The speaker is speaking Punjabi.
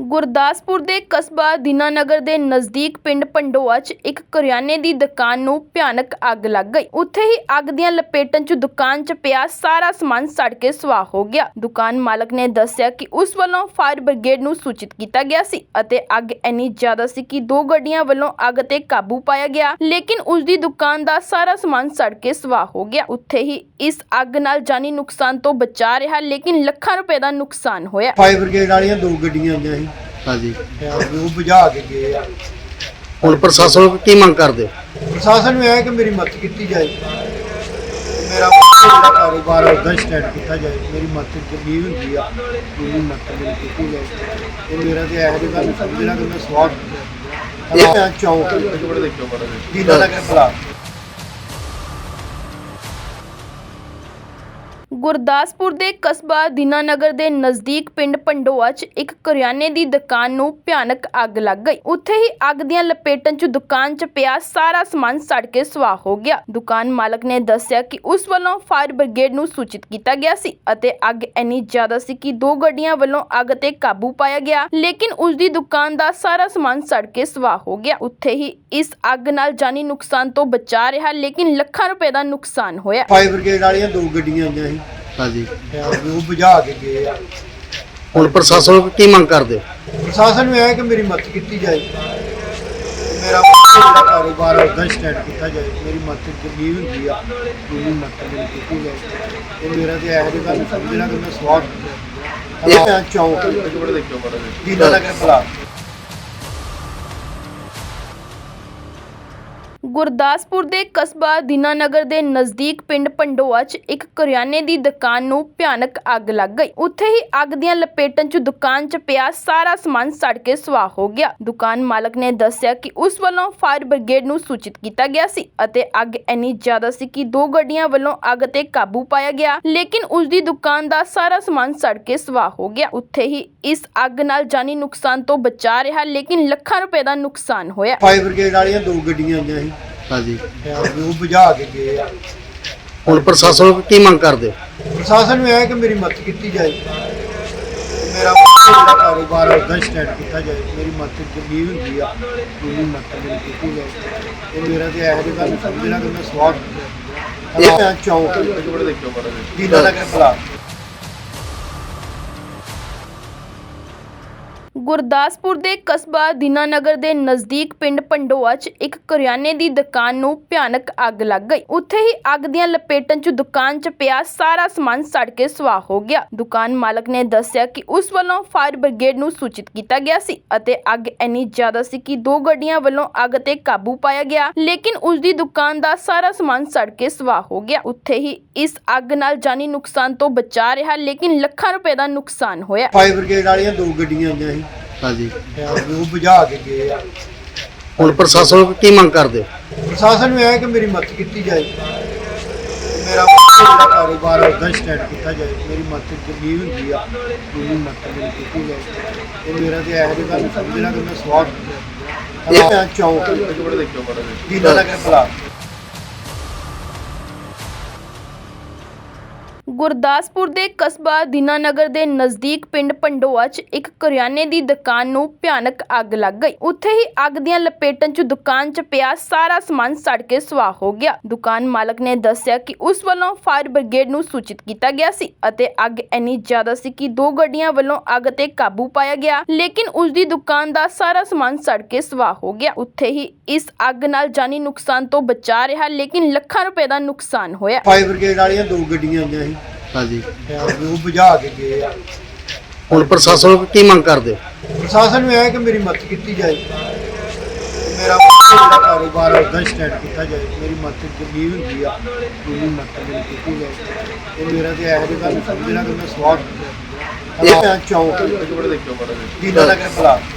ਗੁਰਦਾਸਪੁਰ ਦੇ ਕਸਬਾ ਦੀਨਾਨਗਰ ਦੇ ਨਜ਼ਦੀਕ ਪਿੰਡ ਪੰਡੋਆ 'ਚ ਇੱਕ ਕਰਿਆਨੇ ਦੀ ਦੁਕਾਨ ਨੂੰ ਭਿਆਨਕ ਅੱਗ ਲੱਗ ਗਈ। ਉੱਥੇ ਹੀ ਅੱਗ ਦੀਆਂ ਲਪੇਟਾਂ 'ਚ ਦੁਕਾਨ 'ਚ ਪਿਆ ਸਾਰਾ ਸਮਾਨ ਸੜ ਕੇ ਸੁਆਹ ਹੋ ਗਿਆ। ਦੁਕਾਨ ਮਾਲਕ ਨੇ ਦੱਸਿਆ ਕਿ ਉਸ ਵੱਲੋਂ ਫਾਇਰ ਬ੍ਰਿਗੇਡ ਨੂੰ ਸੂਚਿਤ ਕੀਤਾ ਗਿਆ ਸੀ ਅਤੇ ਅੱਗ ਇੰਨੀ ਜ਼ਿਆਦਾ ਸੀ ਕਿ ਦੋ ਗੱਡੀਆਂ ਵੱਲੋਂ ਅੱਗ ਤੇ ਕਾਬੂ ਪਾਇਆ ਗਿਆ, ਲੇਕਿਨ ਉਸ ਦੀ ਦੁਕਾਨ ਦਾ ਸਾਰਾ ਸਮਾਨ ਸੜ ਕੇ ਸੁਆਹ ਹੋ ਗਿਆ। ਉੱਥੇ ਹੀ ਇਸ ਅੱਗ ਨਾਲ ਜਾਨੀ ਨੁਕਸਾਨ ਤੋਂ ਬਚਾ ਰਿਹਾ, ਲੇਕਿਨ ਲੱਖਾਂ ਰੁਪਏ ਦਾ ਨੁਕਸਾਨ ਹੋਇਆ। ਫਾਇਰ ਬ੍ਰਿਗੇਡ ਵਾਲੀਆਂ ਦੋ ਗੱਡੀਆਂ ਆਈਆਂ ਸੀ। ਹਾਂਜੀ। ਤੇ ਉਹ ਬੁਝਾ ਕੇ ਗਏ ਆ। ਹੁਣ ਪ੍ਰਸ਼ਾਸਨ ਨੂੰ ਕੀ ਮੰਗ ਕਰਦੇ? ਹੋ? ਪ੍ਰਸ਼ਾਸਨ ਨੂੰ ਇਹ ਹੈ ਕਿ ਮੇਰੀ ਮਦਦ ਕੀਤੀ ਜਾਏ। ਮੇਰਾ ਜਿਹੜਾ ਕਾਰੋਬਾਰ ਹੈ ਉਦਾਂ ਸਟਾਰਟ ਕੀਤਾ ਜਾਏ। ਮੇਰੀ ਮਦਦ ਜ਼ਮੀਨ ਹੁੰਦੀ ਆ ਮੇਰੀ ਮਦਦ ਮੇਰੀ ਕੀਤੀ ਜਾਏ। ਇਹ ਮੇਰਾ ਤੇ ਇਹੋ ਜਿਹੀ ਗੱਲ ਸਮਝਣਾ ਕਿ ਮੈਂ ਸਵਾਦ ਇਹ ਚੌਂਕ ਦੀਨਾ ਨਗਰ ਬਲਾ ਗੁਰਦਾਸਪੁਰ ਦੇ ਕਸਬਾ ਦੀਨਾਨਗਰ ਦੇ ਨਜ਼ਦੀਕ ਪਿੰਡ ਪੰਡੋਆ 'ਚ ਇੱਕ ਕਰਿਆਨੇ ਦੀ ਦੁਕਾਨ ਨੂੰ ਭਿਆਨਕ ਅੱਗ ਲੱਗ ਗਈ। ਉੱਥੇ ਹੀ ਅੱਗ ਦੀਆਂ ਲਪੇਟਾਂ 'ਚ ਦੁਕਾਨ 'ਚ ਪਿਆ ਸਾਰਾ ਸਮਾਨ ਸੜ ਕੇ ਸੁਆਹ ਹੋ ਗਿਆ। ਦੁਕਾਨ ਮਾਲਕ ਨੇ ਦੱਸਿਆ ਕਿ ਉਸ ਵੱਲੋਂ ਫਾਇਰ ਬ੍ਰਿਗੇਡ ਨੂੰ ਸੂਚਿਤ ਕੀਤਾ ਗਿਆ ਸੀ ਅਤੇ ਅੱਗ ਇੰਨੀ ਜ਼ਿਆਦਾ ਸੀ ਕਿ ਦੋ ਗੱਡੀਆਂ ਵੱਲੋਂ ਅੱਗ ਤੇ ਕਾਬੂ ਪਾਇਆ ਗਿਆ, ਲੇਕਿਨ ਉਸ ਦੀ ਦੁਕਾਨ ਦਾ ਸਾਰਾ ਸਮਾਨ ਸੜ ਕੇ ਸੁਆਹ ਹੋ ਗਿਆ। ਉੱਥੇ ਹੀ ਇਸ ਅੱਗ ਨਾਲ ਜਾਨੀ ਨੁਕਸਾਨ ਤੋਂ ਬਚਾ ਰਿਹਾ, ਲੇਕਿਨ ਲੱਖਾਂ ਰੁਪਏ ਦਾ ਨੁਕਸਾਨ ਹੋਇਆ। ਫਾਇਰ ਬ੍ਰਿਗੇਡ ਵਾਲੀਆਂ ਦੋ ਗੱਡੀਆਂ ਆਈਆਂ ਸੀ। ਹਾਂਜੀ। ਤੇ ਉਹ ਬੁਝਾ ਕੇ ਗਏ ਆ। ਹੁਣ ਪ੍ਰਸ਼ਾਸਨ ਨੂੰ ਕੀ ਮੰਗ ਕਰਦੇ? ਹੋ? ਪ੍ਰਸ਼ਾਸਨ ਨੂੰ ਇਹ ਹੈ ਕਿ ਮੇਰੀ ਮਦਦ ਕੀਤੀ ਜਾਏ। ਮੇਰਾ ਜਿਹੜਾ ਕਾਰੋਬਾਰ ਹੈ ਉਦਾਂ ਸਟਾਰਟ ਕੀਤਾ ਜਾਏ। ਮੇਰੀ ਮਦਦ ਜ਼ਮੀਨ ਹੁੰਦੀ ਆ ਮੇਰੀ ਮਦਦ ਮੇਰੀ ਕੀਤੀ ਜਾਏ। ਇਹ ਮੇਰਾ ਤੇ ਇਹੋ ਜਿਹੀ ਗੱਲ ਸਮਝਣਾ ਕਿ ਮੈਂ ਸਵਾਦ ਇਹ ਚੌਂਕ ਦੀਨਾ ਨਗਰ ਬਲਾ ਗੁਰਦਾਸਪੁਰ ਦੇ ਕਸਬਾ ਦੀਨਾਨਗਰ ਦੇ ਨਜ਼ਦੀਕ ਪਿੰਡ ਪੰਡੋਆ 'ਚ ਇੱਕ ਕਰਿਆਨੇ ਦੀ ਦੁਕਾਨ ਨੂੰ ਭਿਆਨਕ ਅੱਗ ਲੱਗ ਗਈ। ਉੱਥੇ ਹੀ ਅੱਗ ਦੀਆਂ ਲਪੇਟਾਂ 'ਚ ਦੁਕਾਨ 'ਚ ਪਿਆ ਸਾਰਾ ਸਮਾਨ ਸੜ ਕੇ ਸੁਆਹ ਹੋ ਗਿਆ। ਦੁਕਾਨ ਮਾਲਕ ਨੇ ਦੱਸਿਆ ਕਿ ਉਸ ਵੱਲੋਂ ਫਾਇਰ ਬ੍ਰਿਗੇਡ ਨੂੰ ਸੂਚਿਤ ਕੀਤਾ ਗਿਆ ਸੀ ਅਤੇ ਅੱਗ ਇੰਨੀ ਜ਼ਿਆਦਾ ਸੀ ਕਿ ਦੋ ਗੱਡੀਆਂ ਵੱਲੋਂ ਅੱਗ ਤੇ ਕਾਬੂ ਪਾਇਆ ਗਿਆ, ਲੇਕਿਨ ਉਸ ਦੀ ਦੁਕਾਨ ਦਾ ਸਾਰਾ ਸਮਾਨ ਸੜ ਕੇ ਸੁਆਹ ਹੋ ਗਿਆ। ਉੱਥੇ ਹੀ ਇਸ ਅੱਗ ਨਾਲ ਜਾਨੀ ਨੁਕਸਾਨ ਤੋਂ ਬਚਾ ਰਿਹਾ, ਲੇਕਿਨ ਲੱਖਾਂ ਰੁਪਏ ਦਾ ਨੁਕਸਾਨ ਹੋਇਆ। ਫਾਇਰ ਬ੍ਰਿਗੇਡ ਵਾਲੀਆਂ ਦੋ ਗੱਡੀਆਂ ਆਈਆਂ ਸੀ। ਹਾਂਜੀ। ਤੇ ਉਹ ਬੁਝਾ ਕੇ ਗਏ ਆ। ਹੁਣ ਪ੍ਰਸ਼ਾਸਨ ਨੂੰ ਕੀ ਮੰਗ ਕਰਦੇ? ਹੋ? ਪ੍ਰਸ਼ਾਸਨ ਨੂੰ ਇਹ ਹੈ ਕਿ ਮੇਰੀ ਮਦਦ ਕੀਤੀ ਜਾਏ। ਮੇਰਾ ਜਿਹੜਾ ਕਾਰੋਬਾਰ ਉਦਾਂ ਸਟਾਰਟ ਕੀਤਾ ਜਾਏ। ਮੇਰੀ ਮਦਦ ਜ਼ਮੀਨ ਹੁੰਦੀ ਆ ਮੇਰੀ ਮਦਦ ਮੇਰੀ ਕੀਤੀ ਜਾਏ। ਇਹ ਮੇਰਾ ਤੇ ਇਹੋ ਜਿਹੀ ਸਮਝਣਾ ਕਿ ਮੈਂ ਸਵਾਦ ਇਹ ਚੌਂਕ ਦੀਨਾ ਨਗਰ ਬਲਾ ਗੁਰਦਾਸਪੁਰ ਦੇ ਕਸਬਾ ਦੀਨਾਨਗਰ ਦੇ ਨਜ਼ਦੀਕ ਪਿੰਡ ਪੰਡੋਆ 'ਚ ਇੱਕ ਕਰਿਆਨੇ ਦੀ ਦੁਕਾਨ ਨੂੰ ਭਿਆਨਕ ਅੱਗ ਲੱਗ ਗਈ। ਉੱਥੇ ਹੀ ਅੱਗ ਦੀਆਂ ਲਪੇਟਾਂ 'ਚ ਦੁਕਾਨ 'ਚ ਪਿਆ ਸਾਰਾ ਸਮਾਨ ਸੜ ਕੇ ਸੁਆਹ ਹੋ ਗਿਆ। ਦੁਕਾਨ ਮਾਲਕ ਨੇ ਦੱਸਿਆ ਕਿ ਉਸ ਵੱਲੋਂ ਫਾਇਰ ਬ੍ਰਿਗੇਡ ਨੂੰ ਸੂਚਿਤ ਕੀਤਾ ਗਿਆ ਸੀ ਅਤੇ ਅੱਗ ਇੰਨੀ ਜ਼ਿਆਦਾ ਸੀ ਕਿ ਦੋ ਗੱਡੀਆਂ ਵੱਲੋਂ ਅੱਗ ਤੇ ਕਾਬੂ ਪਾਇਆ ਗਿਆ, ਲੇਕਿਨ ਉਸ ਦੀ ਦੁਕਾਨ ਦਾ ਸਾਰਾ ਸਮਾਨ ਸੜ ਕੇ ਸੁਆਹ ਹੋ ਗਿਆ। ਉੱਥੇ ਹੀ ਇਸ ਅੱਗ ਨਾਲ ਜਾਨੀ ਨੁਕਸਾਨ ਤੋਂ ਬਚਾ ਰਿਹਾ, ਲੇਕਿਨ ਲੱਖਾਂ ਰੁਪਏ ਦਾ ਨੁਕਸਾਨ ਹੋਇਆ। ਫਾਇਰ ਬ੍ਰਿਗੇਡ ਵਾਲੀਆਂ ਦੋ ਗੱਡੀਆਂ ਆਈਆਂ ਸੀ। ਹਾਂਜੀ। ਤੇ ਉਹ ਬੁਝਾ ਕੇ ਗਏ ਆ। ਹੁਣ ਪ੍ਰਸ਼ਾਸਨ ਨੂੰ ਕੀ ਮੰਗ ਕਰਦੇ? ਹੋ? ਪ੍ਰਸ਼ਾਸਨ ਨੂੰ ਇਹ ਹੈ ਕਿ ਮੇਰੀ ਮਦਦ ਕੀਤੀ ਜਾਏ। ਮੇਰਾ ਜਿਹੜਾ ਕਾਰੋਬਾਰ ਉਦਾਂ ਸਟਾਰਟ ਕੀਤਾ ਜਾਏ। ਮੇਰੀ ਮਦਦ ਜ਼ਮੀਨ ਹੁੰਦੀ ਆ ਮੇਰੀ ਮਦਦ ਮੇਰੀ ਕੀਤੀ ਜਾਏ। ਇਹ ਮੇਰਾ ਤੇ ਇਹੋ ਜਿਹੀ ਗੱਲ ਸਮਝਣਾ ਕਿ ਮੈਂ ਸਵਾਦ ਇਹ ਚੌਂਕ ਦੀਨਾ ਨਗਰ ਬਲਾ ਗੁਰਦਾਸਪੁਰ ਦੇ ਕਸਬਾ ਦੀਨਾਨਗਰ ਦੇ ਨਜ਼ਦੀਕ ਪਿੰਡ ਪੰਡੋਆ 'ਚ ਇੱਕ ਕਰਿਆਨੇ ਦੀ ਦੁਕਾਨ ਨੂੰ ਭਿਆਨਕ ਅੱਗ ਲੱਗ ਗਈ। ਉੱਥੇ ਹੀ ਅੱਗ ਦੀਆਂ ਲਪੇਟਾਂ 'ਚ ਦੁਕਾਨ 'ਚ ਪਿਆ ਸਾਰਾ ਸਮਾਨ ਸੜ ਕੇ ਸੁਆਹ ਹੋ ਗਿਆ। ਦੁਕਾਨ ਮਾਲਕ ਨੇ ਦੱਸਿਆ ਕਿ ਉਸ ਵੱਲੋਂ ਫਾਇਰ ਬ੍ਰਿਗੇਡ ਨੂੰ ਸੂਚਿਤ ਕੀਤਾ ਗਿਆ ਸੀ ਅਤੇ ਅੱਗ ਇੰਨੀ ਜ਼ਿਆਦਾ ਸੀ ਕਿ ਦੋ ਗੱਡੀਆਂ ਵੱਲੋਂ ਅੱਗ ਤੇ ਕਾਬੂ ਪਾਇਆ ਗਿਆ, ਲੇਕਿਨ ਉਸ ਦੀ ਦੁਕਾਨ ਦਾ ਸਾਰਾ ਸਮਾਨ ਸੜ ਕੇ ਸੁਆਹ ਹੋ ਗਿਆ। ਉੱਥੇ ਹੀ ਇਸ ਅੱਗ ਨਾਲ ਜਾਨੀ ਨੁਕਸਾਨ ਤੋਂ ਬਚਾ ਰਿਹਾ, ਲੇਕਿਨ ਲੱਖਾਂ ਰੁਪਏ ਦਾ ਨੁਕਸਾਨ ਹੋਇਆ। ਫਾਇਰ ਬ੍ਰਿਗੇਡ ਵਾਲੀਆਂ ਦੋ ਗੱਡੀਆਂ ਆਈਆਂ ਸੀ। ਹਾਂਜੀ। ਤੇ ਉਹ ਬੁਝਾ ਕੇ ਗਏ ਆ। ਹੁਣ ਪ੍ਰਸ਼ਾਸਨ ਨੂੰ ਕੀ ਮੰਗ ਕਰਦੇ? ਹੋ? ਪ੍ਰਸ਼ਾਸਨ ਨੂੰ ਇਹ ਹੈ ਕਿ ਮੇਰੀ ਮਦਦ ਕੀਤੀ ਜਾਏ। ਮੇਰਾ ਜਿਹੜਾ ਕਾਰੋਬਾਰ ਹੈ ਉਦਾਂ ਸਟਾਰਟ ਕੀਤਾ ਜਾਏ। ਮੇਰੀ ਮਦਦ ਜ਼ਮੀਨ ਹੁੰਦੀ ਆ ਮੇਰੀ ਮਦਦ ਮੇਰੀ ਕੀਤੀ ਜਾਏ। ਇਹ ਮੇਰਾ ਤੇ ਇਹੋ ਜਿਹੀ ਗੱਲ ਸਮਝਣਾ ਕਿ ਮੈਂ ਸਵਾਦ ਇਹ ਚੌਂਕ ਦੀਨਾ ਨਗਰ ਬਲਾ